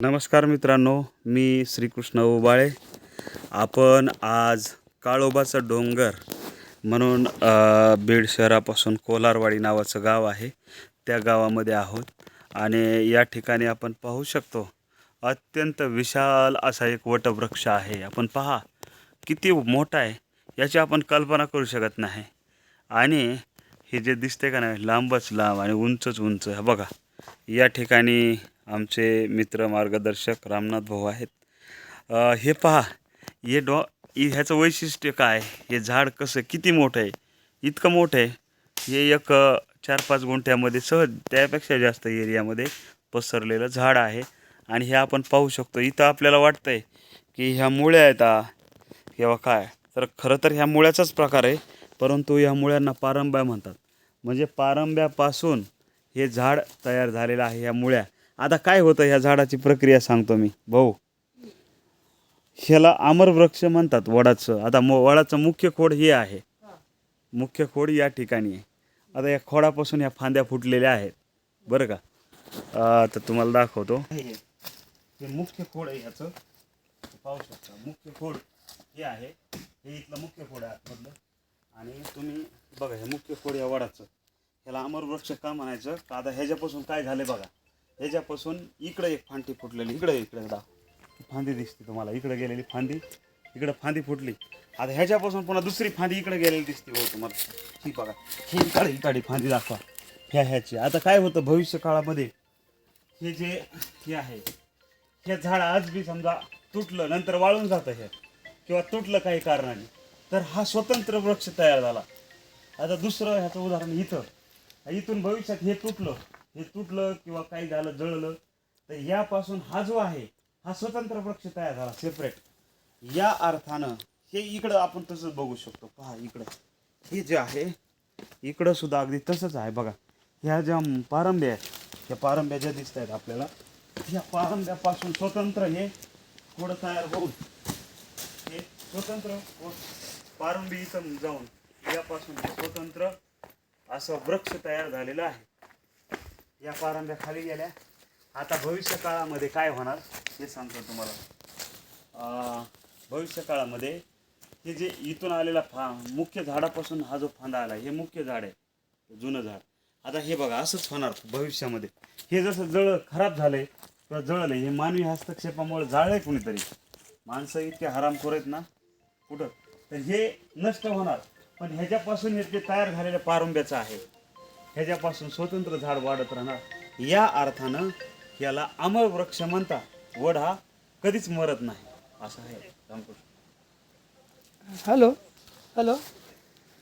नमस्कार मित्रांनो मी श्रीकृष्ण उबाळे. आपण आज काळोबाचा डोंगर म्हणून बीड शहरापासून कोलारवाडी नावाचं गाव आहे. त्या गावामध्ये आहोत आणि या ठिकाणी आपण पाहू शकतो अत्यंत विशाल असा एक वटवृक्ष आहे. आपण पहा किती मोठा आहे याची आपण कल्पना करू शकत नाही. आणि हे जे दिसते का नाही लांबच लांब आणि उंचच उंच. बघा या ठिकाणी आमचे मित्र मार्गदर्शक रामनाथ भाऊ आहेत. हे पहा हे डॉ ह्याचं वैशिष्ट्य काय? हे झाड कसं किती मोठं आहे? इतकं मोठं आहे. हे एक चार पाच गुंठ्यामध्ये सहज त्यापेक्षा जास्त एरियामध्ये पसरलेलं झाड आहे. आणि हे आपण पाहू शकतो इथं आपल्याला वाटतं आहे की ह्या मुळ्या आहेत आ, किंवा काय? तर खरं तर ह्या मुळ्याचाच प्रकार आहे परंतु ह्या मुळ्यांना पारंब्या म्हणतात. म्हणजे पारंब्यापासून हे झाड तयार झालेलं आहे ह्या मुळ्या. आता काय होतं ह्या झाडाची प्रक्रिया सांगतो मी. भाऊ ह्याला आमरवृक्ष म्हणतात वडाचं. आता मो वडाचं मुख्य खोड हे आहे. मुख्य खोड या ठिकाणी आहे. आता या खोडापासून ह्या फांद्या फुटलेल्या आहेत. बरं का? आता तर तुम्हाला दाखवतो. हे मुख्य खोड आहे ह्याचं. पाहू शकता मुख्य खोड हे आहे. हे इथलं मुख्य खोड आहे आतमधलं. आणि तुम्ही बघा हे मुख्य खोड या वडाचं. ह्याला अमरवृक्ष का म्हणायचं? का आता ह्याच्यापासून काय झालं बघा. ह्याच्यापासून इकडं एक फांदी फुटलेली इकडे इकडे दा फांदी दिसते तुम्हाला इकडं गेलेली फांदी इकडं फांदी फुटली. आता ह्याच्यापासून पुन्हा दुसरी फांदी इकडे गेलेली दिसते हो तुम्हाला. ही बघा ही इकडे इकडे फांदी दाखवा. ह्या ह्याची. आता काय होतं भविष्य काळामध्ये हे जे हे आहे हे झाड आज बी समजा तुटलं नंतर वाळून जातं हे किंवा तुटलं काही कारणाने तर हा स्वतंत्र वृक्ष तयार झाला. आता दुसरं ह्याचं उदाहरण इथं. इथून भविष्यात हे तुटलं हे तुटलं किंवा काही झालं जळलं तर यापासून हा जो आहे हा स्वतंत्र वृक्ष तयार झाला सेपरेट या अर्थानं हे इकडं आपण तसंच बघू शकतो. पहा इकडं. हे जे आहे इकडं सुद्धा अगदी तसंच आहे. बघा ह्या ज्या पारंब्या आहेत त्या पारंब्या ज्या दिसत आहेत आपल्याला ह्या पारंब्यापासून स्वतंत्र हे थोडं तयार होऊन हे स्वतंत्र व पारंबी इथं जाऊन यापासून हे स्वतंत्र असं वृक्ष तयार झालेलं आहे. या पारंब्या खाली गेल्या. आता भविष्य काळामध्ये काय होणार हे सांगतो तुम्हाला. भविष्य काळामध्ये हे जे इथून आलेला फा मुख्य झाडापासून हा जो फांदा आला हे मुख्य झाड आहे जुनं झाड. आता हे बघा असंच होणार भविष्यामध्ये. हे जसं जळ खराब झालंय किंवा जळलंय हे मानवी हस्तक्षेपामुळे जाळलंय कुणीतरी. माणसं इतके हरामखोर आहेत ना कुठं? तर हे नष्ट होणार. पण ह्याच्यापासून हे जे तयार झालेल्या पारंब्याचं आहे ह्याच्यापासून स्वतंत्र झाड वाढत राहणार. या अर्थानं याला अमर वृक्ष म्हणतात वड हा कधीच मरत नाही. असं आहे रामकृष्ण. Hello hello.